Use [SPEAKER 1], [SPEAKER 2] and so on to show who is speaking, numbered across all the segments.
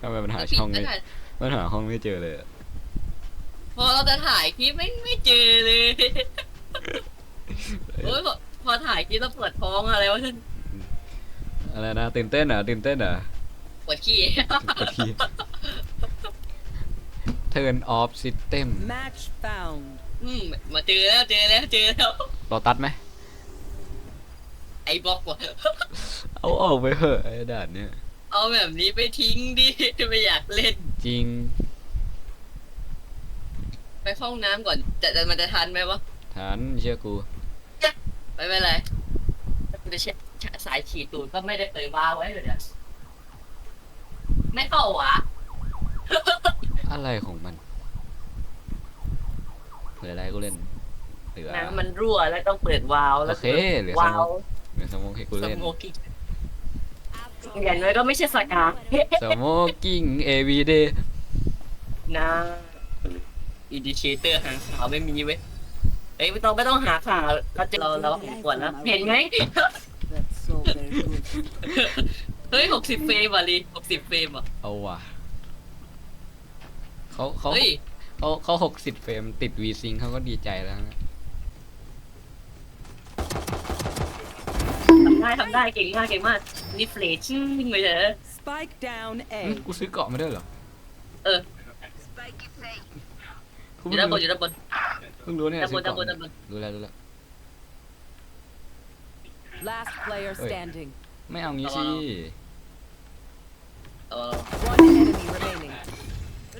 [SPEAKER 1] ทำไมมันหาช่องไม่มันหาห้องไม่เจอเลยอะ
[SPEAKER 2] พอเราจะถ่ายคลิปไม่ไม่เจอเลย โอ้ยพอพอถ่ายคลิปแล้วปวดท้องอะไรวะท่าน
[SPEAKER 1] อะไรนะตื่นเต้นเหรอะตื่นเต้นเหรอะ
[SPEAKER 2] ปวดขี้
[SPEAKER 1] กดที Turn off system
[SPEAKER 3] Match found.
[SPEAKER 2] อืมมาเจอแล้วเจอแล้วเจอแล้ว
[SPEAKER 1] รอตัดไหม
[SPEAKER 2] ไอ้บล็อกว่ะ
[SPEAKER 1] เอาออกไปเหอะไอ้ด่านเนี้ย
[SPEAKER 2] เอาแบบนี้ไปทิ้งดิไม่อยากเล่น
[SPEAKER 1] จริง
[SPEAKER 2] ไปเข้าห้องน้ำก่อนจะจะมันจะทันไหมวะ
[SPEAKER 1] ฐานเชื่อกู
[SPEAKER 2] ไม่เป็นไรกูจะเช็ดสายฉีดตูดก็ไม่ได้เปิดวาล์วไว้เลยเนี่ยไม่เข้าหวะ
[SPEAKER 1] อะไรของมันเหลืออะไรกูเล่นเหลือ
[SPEAKER 2] น้ำมันรั่วแล้วต้องเปิดวาล์วแล้ว
[SPEAKER 1] โอเคเหลือส
[SPEAKER 2] วา
[SPEAKER 1] โม
[SPEAKER 2] ล์ว
[SPEAKER 1] ก เหลือสโมกให้กู
[SPEAKER 2] ส
[SPEAKER 1] เล่น
[SPEAKER 2] โมกิ้งอย่างน้อยก็ไม่ใช่สกา
[SPEAKER 1] สโมกิ้ง everyday
[SPEAKER 2] นะอินดิเคเตอร์หางขาวไม่มีเว้ยเอ้ยไม่ต้องไม่ต้องหาขาวเราจะเราเราเห็นก่อนแล้วเห็นไหม
[SPEAKER 3] That's so very good.
[SPEAKER 2] เฮ้ยหกสิบเฟรมอะลีหกสิบเฟรมอะ
[SPEAKER 1] เอาว่ะเขาเขา
[SPEAKER 2] เฮ้ย
[SPEAKER 1] เขาเขาหกสิบเฟรมติดวีซิงเขาก็ดีใจแล้วนะ
[SPEAKER 2] ทำ ได้ทำได้เก่งมากเก่งมากนี่เฟรชชิ่งไปเลย
[SPEAKER 3] Spike down
[SPEAKER 1] อืม
[SPEAKER 3] A.
[SPEAKER 1] กูซื้อเกาะมาด้วยเหรอ
[SPEAKER 2] เออ
[SPEAKER 1] กู
[SPEAKER 2] อยู่
[SPEAKER 1] เพิ่ง
[SPEAKER 2] ด้านบน
[SPEAKER 1] รู้
[SPEAKER 2] อยู่ด้านบน
[SPEAKER 1] เพิ่งรู้เนี่ย
[SPEAKER 2] ด้านบ
[SPEAKER 1] ซื้อน
[SPEAKER 2] ด้าน
[SPEAKER 1] เกาะ
[SPEAKER 2] บนด้านบน
[SPEAKER 1] รู้แล้วรู้แล้ว
[SPEAKER 3] Last player
[SPEAKER 1] Oi.
[SPEAKER 3] standing.
[SPEAKER 1] ไม่เอางี้สิ
[SPEAKER 2] เออ
[SPEAKER 3] One enemy remaining.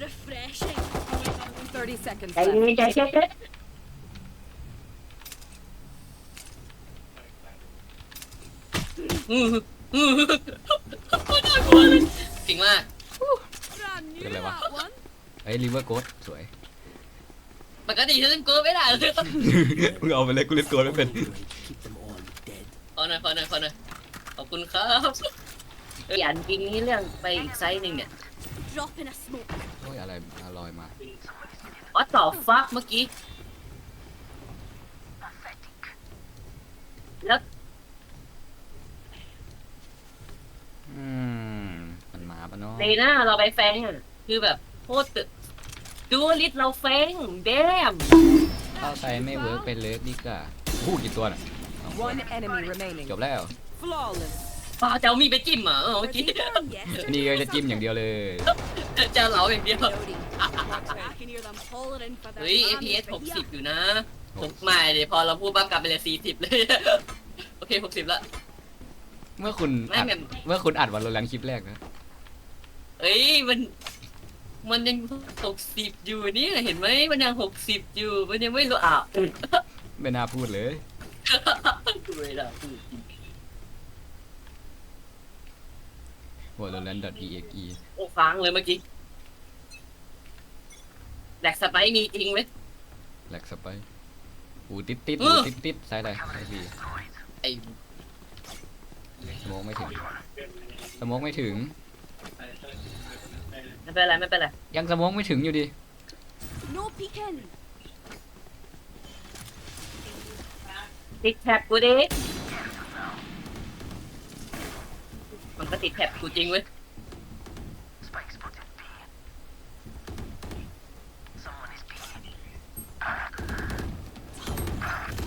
[SPEAKER 4] Refreshing.
[SPEAKER 3] 30 seconds
[SPEAKER 2] ใจ
[SPEAKER 3] left.
[SPEAKER 2] เย็นใจเย็น อืออือน่ากลัวเลยจริงมาก
[SPEAKER 4] Brand new
[SPEAKER 1] Good level.
[SPEAKER 4] that one.
[SPEAKER 1] เอ้ยริเวอร์โกดสวย
[SPEAKER 2] ปกติฉันเล่นโกลไม่ได้เลย
[SPEAKER 1] มึงเอาไปเลยกูเล่นโกดไม่เป็น
[SPEAKER 2] ขอหน่อยขอหน่อยขอหน่อยขอบคุณครับเอ้ยอันจริงนี้เรื่องไปอีกไซส์หนึ่งเนี่ย
[SPEAKER 4] Drop in a smoke.
[SPEAKER 1] โอ้ยอะไรอร่อยมา
[SPEAKER 2] อ๋อต่อฟักเมื่อกี้ แล้ว
[SPEAKER 1] อืมมันหมาปะเนาะ
[SPEAKER 2] ในหน้าเราไปแฟงอะคือแบบโคตรตึดูลิสเราแฟงเดม
[SPEAKER 1] เข้าใจไม่เวิร์กไปเลิฟนี่ก็พูดกี่ตัวน่ะสองตัว
[SPEAKER 3] One enemy remaining.
[SPEAKER 1] จบแล้ว
[SPEAKER 3] Flawless.
[SPEAKER 2] ป้าจะเอามีดไปจิ้มเหรอเออเมื่อกี้
[SPEAKER 4] Yes.
[SPEAKER 1] อันนี้ก็จะจิ้มอย่างเดียวเลย
[SPEAKER 2] จะเอาเหลาอย่างเดียว
[SPEAKER 4] Loading. I can hear them hollering for their
[SPEAKER 2] เฮ้ย
[SPEAKER 4] mammies,
[SPEAKER 2] APS
[SPEAKER 4] but
[SPEAKER 2] 60
[SPEAKER 4] yeah.
[SPEAKER 2] อยู่นะผมไม่เดี๋ยวพอเราพูดปั๊บกลับไปเลย40 เลย โอเค 60 ละ
[SPEAKER 1] เมื่อคุณ
[SPEAKER 2] ไม่
[SPEAKER 1] อัด
[SPEAKER 2] แบบ
[SPEAKER 1] เมื่อคุณอัดวันโรแลนคลิปแรกนะ
[SPEAKER 2] เอ้ยมัน มันยัง60อยู่เนี่ยเห็นไหมมันยัง60อยู่ มันยังไม่รู้อะ
[SPEAKER 1] ไม่น่าพูดเลย
[SPEAKER 2] เวลาพูด
[SPEAKER 1] วอลเลน .exe
[SPEAKER 2] โอ้ฟังเลยเมื่อกี้แหลกสไปร์มีจริงไหม
[SPEAKER 1] แหลกสไปร์หูติดติด
[SPEAKER 2] เอ
[SPEAKER 1] หู
[SPEAKER 2] อ
[SPEAKER 1] ติดติดใส่อะไรไอพี
[SPEAKER 2] ไอ้
[SPEAKER 1] สโมองไม่ถึงสโมองไม่ถึง
[SPEAKER 2] ไม่เป็นไรไม่เป็นไร
[SPEAKER 1] ยังสโมองไม่ถึงอยู่ดี
[SPEAKER 4] No peeking.
[SPEAKER 2] ติดแท็บกูดิมันก็ติดแท็บกูจริงเว้ย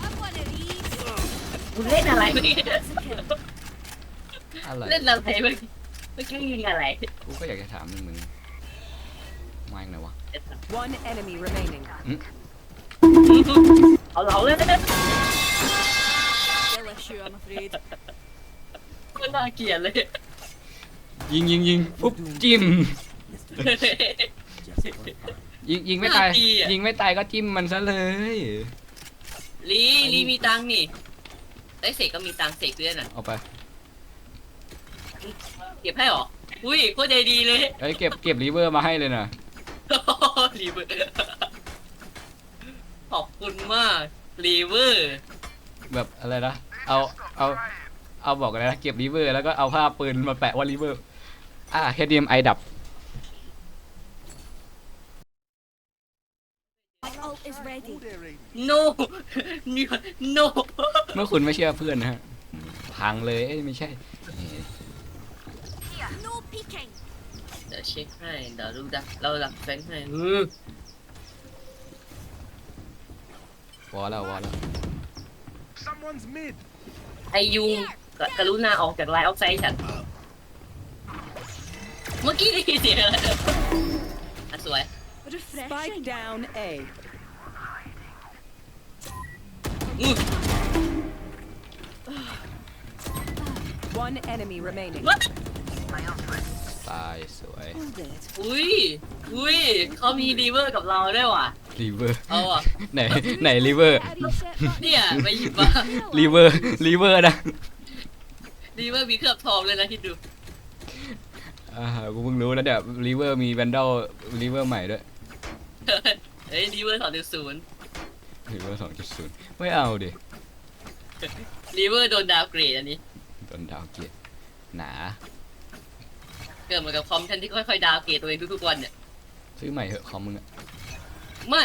[SPEAKER 4] Have one of these.
[SPEAKER 2] กูเล่นอะไรเมื่อกี้
[SPEAKER 4] That's a kill.
[SPEAKER 1] อะไร
[SPEAKER 2] เล่นอะไรเมื่อกี้เมื่อกี้ยิงอะไร
[SPEAKER 1] กูก็อยากจะถามมึงมึงมาอย่างไหนวะ
[SPEAKER 3] One enemy remaining.
[SPEAKER 2] เอาเราเลย
[SPEAKER 4] Still issue, I'm afraid.
[SPEAKER 2] มันน่าเกลียดเลย
[SPEAKER 1] ยิงยิงยิงปุ๊บจิ้ม ยิงยิงไม่ตาย
[SPEAKER 2] น่าตีอะ
[SPEAKER 1] ยิงไม่ตายก็จิ้มมันซะเลย
[SPEAKER 2] ลีลีมีตังค์นี่ได้เสกก็มีตังค์เสกด้วยน่ะ
[SPEAKER 1] เอาไป
[SPEAKER 2] เก็บให้หรอ อุ้ยโคตรใจดีเลย
[SPEAKER 1] เอ้ยเก็บเก็บรีเวอร์มาให้เลยนะ
[SPEAKER 2] รีเวอร์ขอบคุณมากรีเวอร์
[SPEAKER 1] แบบอะไรนะเอาเอาเอาบอกอะไรนะเก็บรีเวอร์แล้วก็เอาผ้าปืนมาแปะว่ารีเวอร์อ่า HDMI ดับ
[SPEAKER 4] My ult is ready.
[SPEAKER 2] no no
[SPEAKER 1] เมื่อคุณไม่เชื่อเพื่อนนะฮะพังเลยเอ้ยไม่ใช่
[SPEAKER 2] ดี๋ยวเช็คให้เดี๋ยวดูดักเราดักแฟงให้อือ
[SPEAKER 1] วอลแล้ววอลแล้ว
[SPEAKER 5] Someone's mid.
[SPEAKER 2] ไอยุงกกรุณาออกจากไลน์ออฟไซด์ฉันเมื่อกี้ได้ยินเสียงอะไรอะสวย
[SPEAKER 3] Spike
[SPEAKER 4] Refreshing.
[SPEAKER 3] down A.
[SPEAKER 2] อือ
[SPEAKER 3] One enemy remaining.
[SPEAKER 2] วัด
[SPEAKER 1] ตายสวย
[SPEAKER 2] อุ้ยอุ้ยเขามีดีเวอร์กับเราด้วยว่ะ
[SPEAKER 1] รีเวอร์
[SPEAKER 2] เอาอะ
[SPEAKER 1] ไหนไหนรีเวอร์
[SPEAKER 4] A reset button.
[SPEAKER 2] เนี่ยไปหยิบมา
[SPEAKER 1] รีเวอร์รีเวอร์นะ
[SPEAKER 2] ดีเวอร์มีเครือบทองเลยนะคิดดู
[SPEAKER 1] อ่ากูเพิ่งรู้แล้วเดี๋ยวรีเวอร์มีแวนดอลรีเวอร์ใหม่ด้วย
[SPEAKER 2] เฮ้ยดีเวอร์สองจุดศูนย์
[SPEAKER 1] รีเวอร์สองจุดศูนย์ไม่เอาดิ
[SPEAKER 2] ดีเวอร์โดนดาวเกรดอันนี้
[SPEAKER 1] โดนดาวเกียรติหนา
[SPEAKER 2] เกิดเหมือนกับคอมท่านที่ค่อยๆดาวเกรดตัวเองทุกๆวันเนี่ย
[SPEAKER 1] ซื้อใหม่เหอะคอมมึงอะ
[SPEAKER 2] ไม่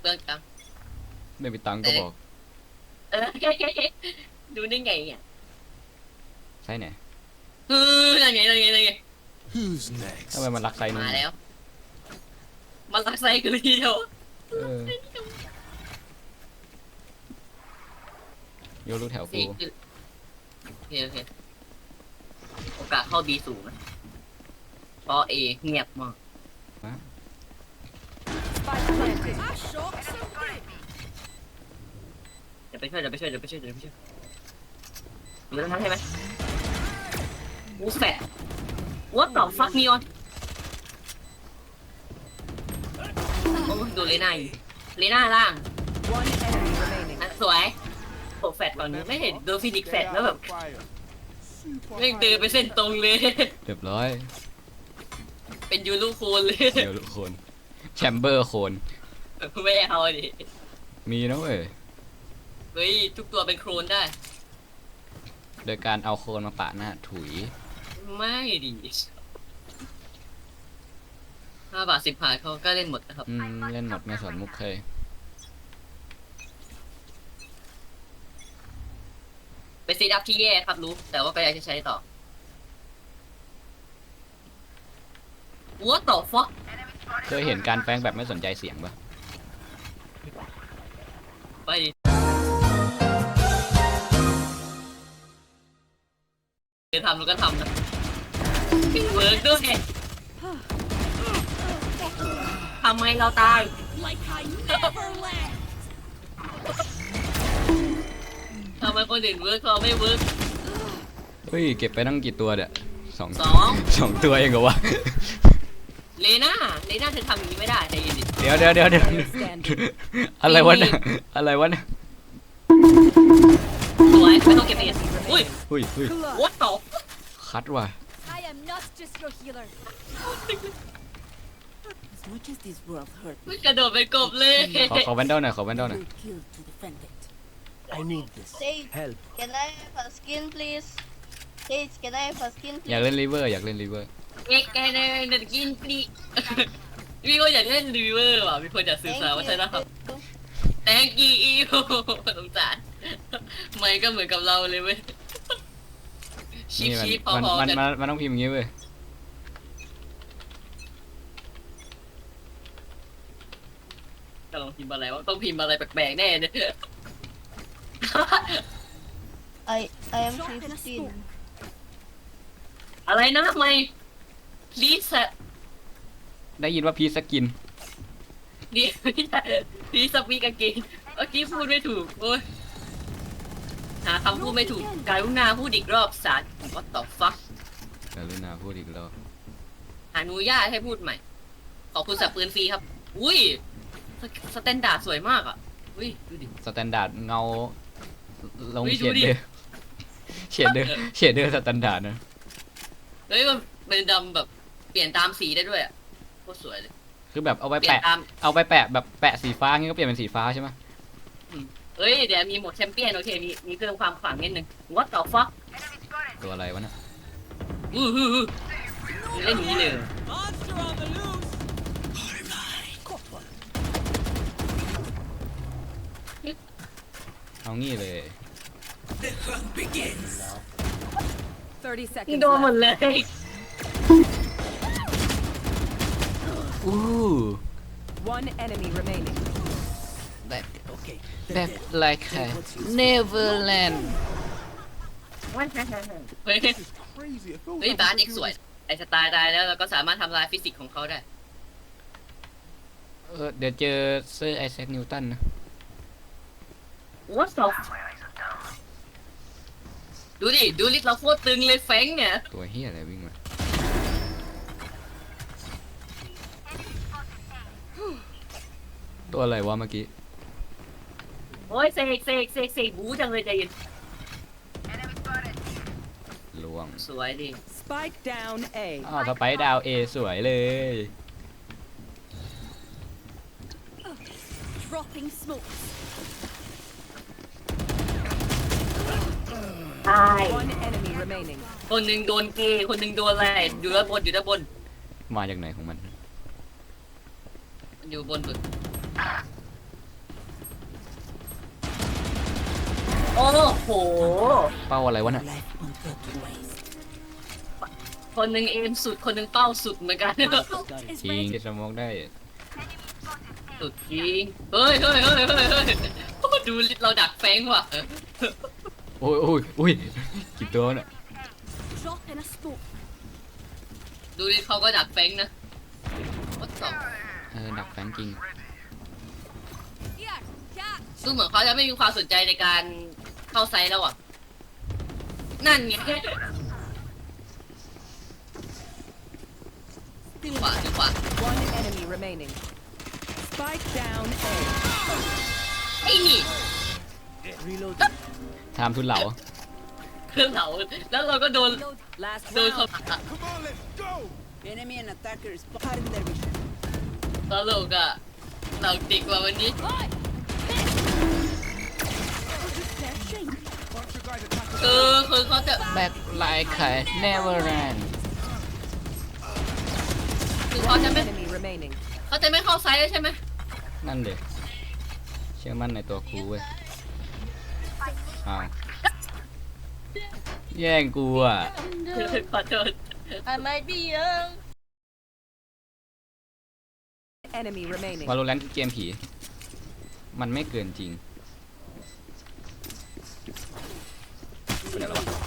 [SPEAKER 2] เปลืองตังค์
[SPEAKER 1] ไม่มีตังค์ก็บอก
[SPEAKER 2] เออ ดูได้ไงเนี่ย
[SPEAKER 1] ใช่ไหน
[SPEAKER 2] เฮ้ยยังไงยังไงยังไง
[SPEAKER 5] Who's next?
[SPEAKER 1] ทำไมมันรักไซนุ่
[SPEAKER 2] มาแล้ว มันรักไซกันเลยทีเดียว
[SPEAKER 1] เออโยรู้แถว
[SPEAKER 2] สี่
[SPEAKER 1] กู
[SPEAKER 2] จุดโอเคโอเคโอกาสเข้าบีสูงนะ เพราะเอเงียบมาก
[SPEAKER 3] Spike planted.
[SPEAKER 4] I shot somebody.
[SPEAKER 2] เดี๋ยวไปช่วยเดี๋ยวไปช่วยเดี๋ยวไปช่วยเดี๋ยวไปช่วยมีแล้วนะใช่ไหมวูแฟะ What the fuck นีออนโอ้ยโดนเลน่าอยู่เลน่าล่าง
[SPEAKER 3] One enemy remaining.
[SPEAKER 2] อะสวยโผล่แฟดก่อนนะไม่เห็นโดนฟินิกซ์แฟดแล้วแบบ
[SPEAKER 5] Fire. Super
[SPEAKER 2] แม่งเดินไปเส้นตรงเลย
[SPEAKER 1] เรียบร้อย
[SPEAKER 2] เป็นยูรูโคนเลย
[SPEAKER 1] เดี๋ยวทุกคนแชมเบอร์โคน
[SPEAKER 2] ไม่เอาดิ
[SPEAKER 1] มีนะเว้ย
[SPEAKER 2] เฮ้ยทุกตัวเป็นโครนได้
[SPEAKER 1] โดยการเอาโคนมาปะหน้าถุย
[SPEAKER 2] ไม่ดิห้าบาทสิบบาทเขาก็เล่นหมดนะครับ
[SPEAKER 1] อืม เล่นหมดไม่สนมุกเคย
[SPEAKER 2] เป็นซีดับที่แย่ครับรู้ แต่ว่าก็อยากจะใช้ต่อ What the fuck
[SPEAKER 1] เคยเห็นการแปลงแบบไม่สนใจเสียงปะ
[SPEAKER 2] ไปดิจะทำแล้วก็ทำนะเวิร์กด้วยทำไมเราตาย
[SPEAKER 4] Like I never left.
[SPEAKER 2] ทำไมคนอื่นเวิร์กเราไม่เวิร์ก
[SPEAKER 1] เฮ้ย เก็บไปตั้งกี่ตัวเด้อสอง
[SPEAKER 2] สอง
[SPEAKER 1] สองตัวเองเหรอวะ
[SPEAKER 2] เลน่าเลน่าเธอทำอย่างนี้ไม่ได้ใจเย็นดิ
[SPEAKER 1] เดี๋ยวเดี๋ยวเดี๋ยวเดี๋ยว
[SPEAKER 3] Standing.
[SPEAKER 1] อะไรวะเนี่ยอะไรวะเนี่ย
[SPEAKER 2] สวยไม่ต้องเก็บเองอุ้ย
[SPEAKER 1] อุ้ยอุ้ย
[SPEAKER 2] what the
[SPEAKER 1] คัดว่ะ
[SPEAKER 4] I am not just your healer.
[SPEAKER 6] As much as this world hurt
[SPEAKER 2] ไม่กระโดดไปกบเลย
[SPEAKER 1] ขอขอแวนดอลหน่อยขอแวนดอลหน่อย
[SPEAKER 6] will kill to defend it.
[SPEAKER 5] I need this.
[SPEAKER 7] Sage,
[SPEAKER 5] Help.
[SPEAKER 7] can I have a skin, please? Sage, can I have a skin,
[SPEAKER 1] อยาก
[SPEAKER 7] please?
[SPEAKER 1] เล่นริเวอร์อยากเล่นริเวอร์
[SPEAKER 2] เอ็กแกเนเดกินปลีมีคนอยากเล่นรีเวอร์ว่ะมีคนอยากสื่อ
[SPEAKER 7] เสา
[SPEAKER 2] รว่าใช่นะครับ
[SPEAKER 7] you.
[SPEAKER 2] thank you สงสารไม่ก็เหมือนกับเราเลยเว้ยชิป
[SPEAKER 1] มัน
[SPEAKER 2] ชิปพ
[SPEAKER 1] มัน
[SPEAKER 2] อ
[SPEAKER 1] มัน
[SPEAKER 2] ๆกัน
[SPEAKER 1] มันมันต้องพิมพ์อย่างงี้เว้ย
[SPEAKER 2] จะลองพิมพ์อะไรวะต้องพิมพ์อะไรแปลกๆแน่เนี่ย
[SPEAKER 7] I I am
[SPEAKER 4] Drop in a
[SPEAKER 7] 15.
[SPEAKER 4] smoke.
[SPEAKER 2] อะไรนะไม่ ลิสอะ
[SPEAKER 1] ได้ยินว่าพีสกิน
[SPEAKER 2] ดีดีสปีกางเกงเมื่อกี้พูดไม่ถูก โอ้ยหาคำพูดไม่ถูกการุณาพูดอีกรอบสาร what the fuck
[SPEAKER 1] กรุณาพูดอีกรอบ
[SPEAKER 2] อนุญาตให้พูดใหม่ ขอบคุณสับปืนฟรีครับ อุ้ยสสแตนดาร์ดสวยมากอะ อุ้ย ดูดิ
[SPEAKER 1] สแตนดาร์ดเงา ลง
[SPEAKER 2] เฮ้ย
[SPEAKER 1] เฉ
[SPEAKER 2] ดู
[SPEAKER 1] ด
[SPEAKER 2] ดิ
[SPEAKER 1] เดอร์เฉดเดอร์เฉดเดอร์สแตนดาร์ดนะ
[SPEAKER 2] เฮ้ยมันเป็นดำแบบ เปลี่ยนตามสีได้ด้วยอะโคตรสวยเลย
[SPEAKER 1] คือแบบเอาไป
[SPEAKER 2] เปลี่ยน
[SPEAKER 1] แปะ
[SPEAKER 2] ตาม
[SPEAKER 1] เอาไปแปะแบบแปะสีฟ้างี้ก็เปลี่ยนเป็นสีฟ้าใช่ไหม
[SPEAKER 2] เฮ้ยเดี๋ยวมีโหมดแชมเปี้ยนโอเคมีมีเพิ่มความขลังนิดนึง what the fuck
[SPEAKER 1] ตัวอะไรวะเนี่ย
[SPEAKER 2] อู้หูหูเล่นอย่างนี้เลย
[SPEAKER 1] เอางี้เลย
[SPEAKER 3] 30
[SPEAKER 2] ๆ
[SPEAKER 3] seconds
[SPEAKER 2] โดนหมด
[SPEAKER 3] left.
[SPEAKER 2] เลย
[SPEAKER 1] อู้
[SPEAKER 3] One enemy remaining.
[SPEAKER 1] แบบ
[SPEAKER 5] Okay.
[SPEAKER 1] แบบ like a Neverland
[SPEAKER 2] เฮ้ย
[SPEAKER 5] Crazy. It feels
[SPEAKER 2] เฮ้ย
[SPEAKER 5] like
[SPEAKER 2] บาส
[SPEAKER 5] we're
[SPEAKER 2] เอก
[SPEAKER 5] doing
[SPEAKER 2] สวย ไอสไตล์ตายแล้วเราก็สามารถทำลายฟิสิกส์ของเขาได้
[SPEAKER 1] เออเดี๋ยวเจอเซอร์ไอแซคนิวตันนะ
[SPEAKER 2] What the ดูดิ ดูลิสเราโคตรตึงเลยแฟงเนี่ย
[SPEAKER 1] ตัวเฮียอะไรวิ่งมา ตัวอะไรวะเมื่อกี้
[SPEAKER 2] โอ้ยเสกเสกเสกเสกบูจังเลยใจเย็น
[SPEAKER 1] ลวง
[SPEAKER 2] สวยดิ
[SPEAKER 3] Spike down A.
[SPEAKER 1] อ้าวสไปร์ดาวเอสวยเลย
[SPEAKER 4] Dropping smokes.
[SPEAKER 2] ตาย
[SPEAKER 3] One enemy remaining.
[SPEAKER 2] คนหนึ่งโดนเกย์คนหนึ่งโดนอะไร อยู่ด้านบนอยู่ด้านบน
[SPEAKER 1] มาจากไหนของมัน
[SPEAKER 2] มันอยู่บนสุด โอ้โห
[SPEAKER 1] เป้าอะไรวะน่ะ
[SPEAKER 6] Life on good ways.
[SPEAKER 2] คนหนึ่งเอมสุด คนหนึ่งเป้าสุดเหมือนกัน
[SPEAKER 4] My ult is
[SPEAKER 1] จริง
[SPEAKER 4] ready.
[SPEAKER 1] สมองได้
[SPEAKER 2] สุดจริง เฮ้ยเฮ้ยเฮ้ยเฮ้ยเฮ้ยโอ้ดูลิสเราดักแฟงว่ะ
[SPEAKER 1] โอ้ยโอ้ยอุ้ยกี่ตัวน่ะ
[SPEAKER 4] Drop in a smoke.
[SPEAKER 2] ดูลิสเขาก็ดักแฟงนะวัดสอง
[SPEAKER 1] เออดักแฟนจริง
[SPEAKER 4] Here, catch.
[SPEAKER 2] ดูเหมือนเขาจะไม่มีความสนใจในการเข้าไซส์แล้วอะ นั่นไงดึงขวาดึงขวา
[SPEAKER 3] One enemy remaining. Spike down A.
[SPEAKER 2] ไอ้นี่
[SPEAKER 5] Reloading.
[SPEAKER 1] ทำทุนเหลา
[SPEAKER 2] เครื่องเราแล้วเราก็โดน
[SPEAKER 4] Load.
[SPEAKER 3] Last
[SPEAKER 2] โดนเขา
[SPEAKER 3] round.
[SPEAKER 5] Come on, let's go.
[SPEAKER 6] Enemy and attackers cutting their vision.
[SPEAKER 2] ตลกอะเราติกว่าวันนี้
[SPEAKER 4] Oi!
[SPEAKER 2] คือคือเขาจะ
[SPEAKER 1] Back like a Neverland
[SPEAKER 2] คือเขาจะ
[SPEAKER 3] One
[SPEAKER 2] ไม่
[SPEAKER 3] enemy remaining.
[SPEAKER 2] เขาจะไม่เข้าไซส์แล้วใช่ไหม
[SPEAKER 1] นั่นเลยเชื่อมั่นในตัวครูเว้ยอ้าวแย่งกูอะ
[SPEAKER 2] ขอโทษ
[SPEAKER 7] I might be young.
[SPEAKER 3] Enemy remaining.
[SPEAKER 1] วาโลแรนต์คือเกมผี มันไม่เกินจริง ไปไหนแล้ววะ